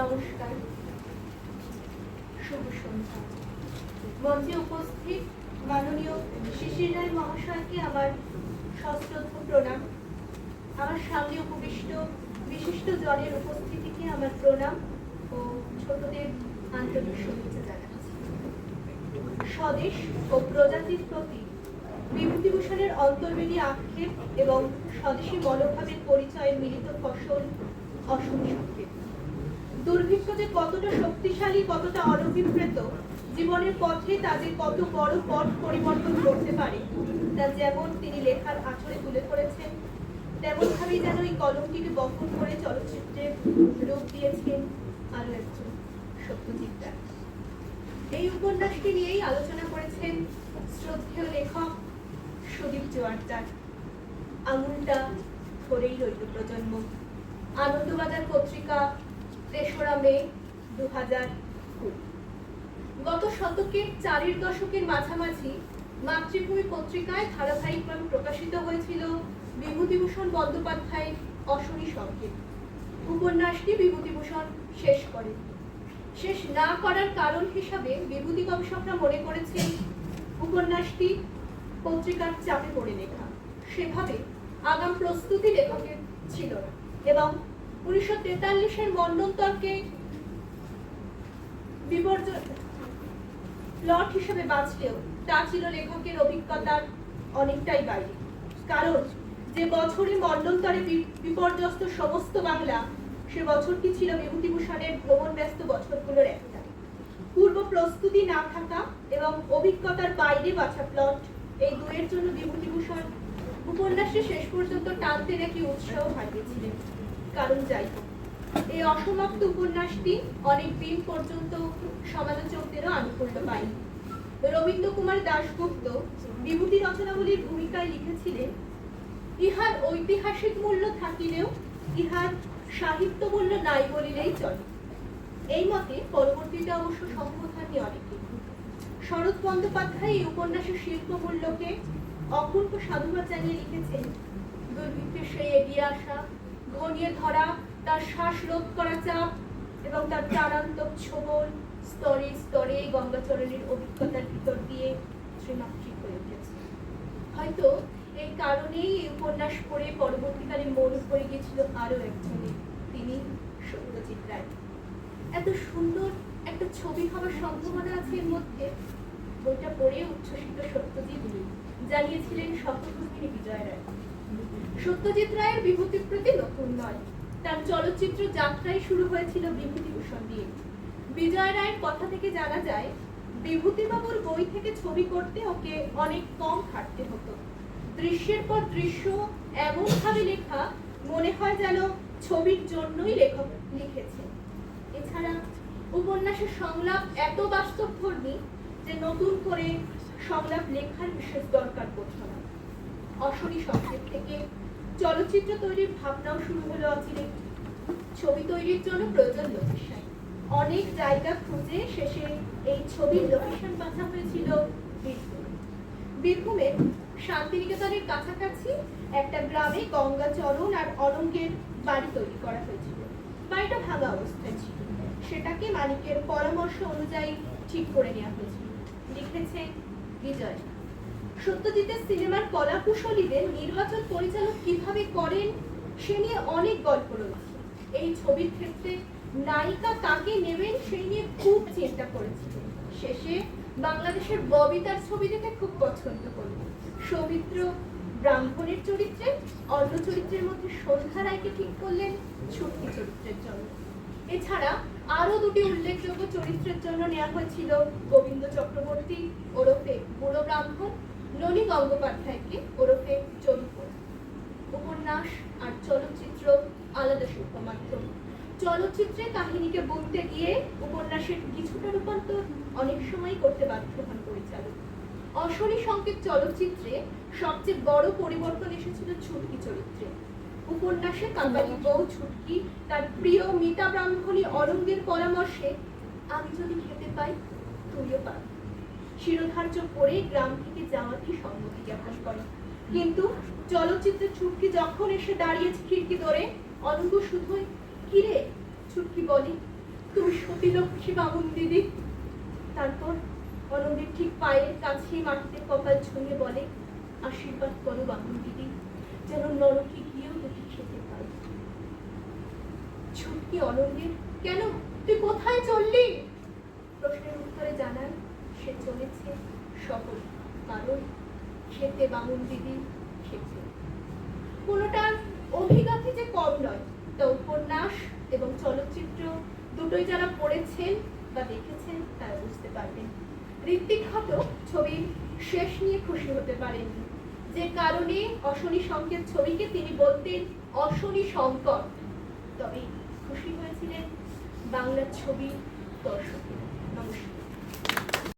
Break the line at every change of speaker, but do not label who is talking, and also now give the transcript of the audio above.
নমস্কার। শুভ সন্ধ্যা। মঞ্চে উপস্থিত মাননীয় শিশির রায় মহাশয়কে আমার সশ্রদ্ধ প্রণাম। আমার সামনে উপবিষ্ট বিশিষ্ট জনের উপস্থিতিকে আমার প্রণাম ও ছোটদের আন্তরিক শুভেচ্ছা জানাচ্ছি। স্বদেশ ও প্রজাতির প্রতি বিভূতিভূষণের অন্তর্বেদী আক্ষেপ এবং স্বদেশী মনোভাবের পরিচয়ের মিলিত ফসল অসম সংকেত দুর্ভিক্ষ যে কতটা শক্তিশালী, কতটা অনভিপ্রেত জীবনের পথে তাদের কত বড় পথ পরিবর্তন করতে পারে, তা যেমন তিনি লেখার আচরে তুলে ধরেছেন তেমন ভাবেই যেন এই কলমটিকে বহন করে চলচ্চিত্রে রূপ দিয়েছেন আরও একজন সত্যজিৎ রায়। এই উপন্যাসটি নিয়েই আলোচনা করেছেন শ্রদ্ধেয় লেখক সুদীপ জোয়ারদার। আঙুলটা ধরেই রইল প্রজন্ম। আনন্দবাজার পত্রিকা তেসরা মে দু হাজার গত শতকের চারের দশকের মাঝামাঝি মাতৃভূমি পত্রিকায় ধারাবাহিকভাবে প্রকাশিত হয়েছিল বিভূতিভূষণ বন্দ্যোপাধ্যায়ের অশনি সংকেত। উপন্যাসটি বিভূতিভূষণ শেষ করেন। শেষ না করার কারণ হিসাবে বিভূতি গবেষকরা মনে করেছেন উপন্যাসটি পত্রিকার চাপে পড়ে লেখা। সেভাবে আগাম প্রস্তুতি লেখকের ছিল না এবং উনিশশো তেতাল্লিশের মন্ডন্তরকে বিপর্যয় প্লট হিসেবে বাঁচলেও তা ছিল লেখকের অভিজ্ঞতার অনেকটাই বাইরে। কারণ যে বছরে মন্ডন্তরে বি- বিপর্যস্ত সমস্ত বাংলা, সে বছরটি ছিল বিভূতিভূষণের ভ্রমণ ব্যস্ত বছরগুলোর একটা। পূর্ব প্রস্তুতি না থাকা এবং অভিজ্ঞতার বাইরে বাছা প্লট, এই দুয়ের জন্য বিভূতিভূষণ উপন্যাসে শেষ পর্যন্ত টানতে নাকি উৎসাহ হারিয়েছিলেন। কারণ যাই এই অসমাপ্ত উপন্যাসটি অনেক দিন পর্যন্ত সমালোচকদেরও আনুকূল্য পায়নি। রবীন্দ্র কুমার দাশগুপ্ত বিভূতি রচনাবলীর ভূমিকায় লিখেছিলেন, ইহার ঐতিহাসিক মূল্য থাকিলেও ইহার সাহিত্য মূল্য নাই বলিলেই চলে। এই মতে পরবর্তীতে অবশ্য সম্মত হননি অনেকে। শরৎ বন্দ্যোপাধ্যায় এই উপন্যাসের শিল্প মূল্যকে অপূর্ব সাধুবাদ জানিয়ে লিখেছেন, দুর্ভিক্ষের সেই এগিয়ে আসা ঘনিয়ে ধরা, তার শ্বাস রোধ করা চাপ এবং তার প্রাণান্তক ছোবল স্তরে স্তরে গঙ্গাচরণের অভিজ্ঞতার ভিতর দিয়ে ত্রিমাত্রিক হয়ে উঠেছে। হয়তো এই কারণেই এই উপন্যাস পড়ে পরবর্তীকালে মন পড়ে গিয়েছিল আরও একজনের তিনি সত্যজিৎ রায়। এত সুন্দর একটা ছবি হওয়ার সম্ভাবনা আছে এর মধ্যে। বইটা পড়ে উচ্ছ্বসিত সত্যজিৎ জানিয়েছিলেন রায় সত্যজিৎ রায়ের বিভূতির প্রতি নতুন নয়। তার চলচ্চিত্র যাত্রাই শুরু হয়েছিল বিভূতিভূষণ দিয়ে। বিজয় রায়ের কথা থেকে জানা যায়, বিভূতিবাবুর বই থেকে ছবি করতে ওকে অনেক কম খাটতে হতো। দৃশ্যের পর দৃশ্য, এমনভাবে লেখা, মনে হয় যেন ছবির জন্যই লেখক লিখেছে। এছাড়া উপন্যাসের সংলাপ এত বাস্তবধর্মী যে নতুন করে সংলাপ লেখার বিশেষ দরকার পড়তো না অশনি সংকেত থেকে চলচ্চিত্র তৈরির ভাবনাও শুরু হলো অচিরে ছবি তৈরির জন্য প্রয়োজন লোকেশন অনেক জায়গা খুঁজে শেষে এই ছবির লোকেশন বাছা হয়েছিল বীরভূম। বীরভূমের শান্তিনিকেতনের কাছাকাছি একটা গ্রামে গঙ্গা চরণ আর অনঙ্গের বাড়ি তৈরি করা হয়েছিল। বাড়িটা ভাঙা অবস্থায় ছিল। সেটাকে মানিকের পরামর্শ অনুযায়ী ঠিক করে নেওয়া হয়েছিল। লিখেছে বিজয়। সত্যজিতের সিনেমার কলাকুশলীদের নির্বাচন পরিচালক কীভাবে করেন, সে নিয়ে অনেক গল্প রয়েছে। এই ছবির ক্ষেত্রে নায়িকা কাকে নেবেন সেই নিয়ে খুব চিন্তা শেষে বাংলাদেশের ববি তার ছবি দেখে খুব পছন্দ করল সৌমিত্র ব্রাহ্মণের চরিত্রে, অন্য চরিত্রের মধ্যে সন্ধ্যা রায়কে ঠিক করলেন ছুটকি চরিত্রের জন্য এছাড়া আরও দুটি উল্লেখযোগ্য চরিত্রের জন্য নেওয়া হয়েছিল গোবিন্দ চক্রবর্তী ওরফে বুড়ো ব্রাহ্মণ ননী গঙ্গোপাধ্যায়কে ওরফে চরিত্র উপন্যাস আর চলচ্চিত্র আলাদা শিল্প মাধ্যম চলচ্চিত্রে কাহিনীকে বলতে গিয়ে উপন্যাসের কিছুটা রূপান্তর অনেক সময় করতে বাধ্য হন পরিচালক। অশনি সংকেত চলচ্চিত্রে সবচেয়ে বড় পরিবর্তন এসেছিল ছুটকি চরিত্রে। উপন্যাসে কাঙ্গালি বউ ছুটকি তার প্রিয় মিতা ব্রাহ্মণী অরঙ্গের পরামর্শে, আমি যদি খেতে পাই, তুইও পাবি। শিরোধার্য করে গ্রাম থেকে যাওয়ারই সম্মতি জ্ঞাপন করে? কিন্তু চলচ্চিত্রে ছুটকি যখন এসে দাঁড়িয়েছে খিড়কি ধরে অনঙ্গ শুধুই, কিরে ছুটকি বলে, তুমি সতীলক্ষ্মী বামুন দিদি? তারপর অনন্দের ঠিক পায়ের কাছে মাটিতে কপাল ছুঁয়ে বলে, আশীর্বাদ করো বামুন দিদি, যেন নরকে গিয়েও দুটি খেতে পাই ছুটকি অনন্দের কেন? তুই কোথায় চললি? শহর কারণ খেতে বামুন দিদি খেতে। কোনোটার অভিজ্ঞতা যে কম নয়, তা উপন্যাস এবং চলচ্চিত্র দুটোই যারা পড়েছেন বা দেখেছেন, তারা বুঝতে পারবেন। ঋত্বিক হয়তো ছবির শেষ নিয়ে খুশি হতে পারেননি। যে কারণে অশনি সংকেত ছবিকে তিনি বলতেন অশনি সংকট। তবে খুশি হয়েছিলেন বাংলা ছবি দর্শকেরা। নমস্কার।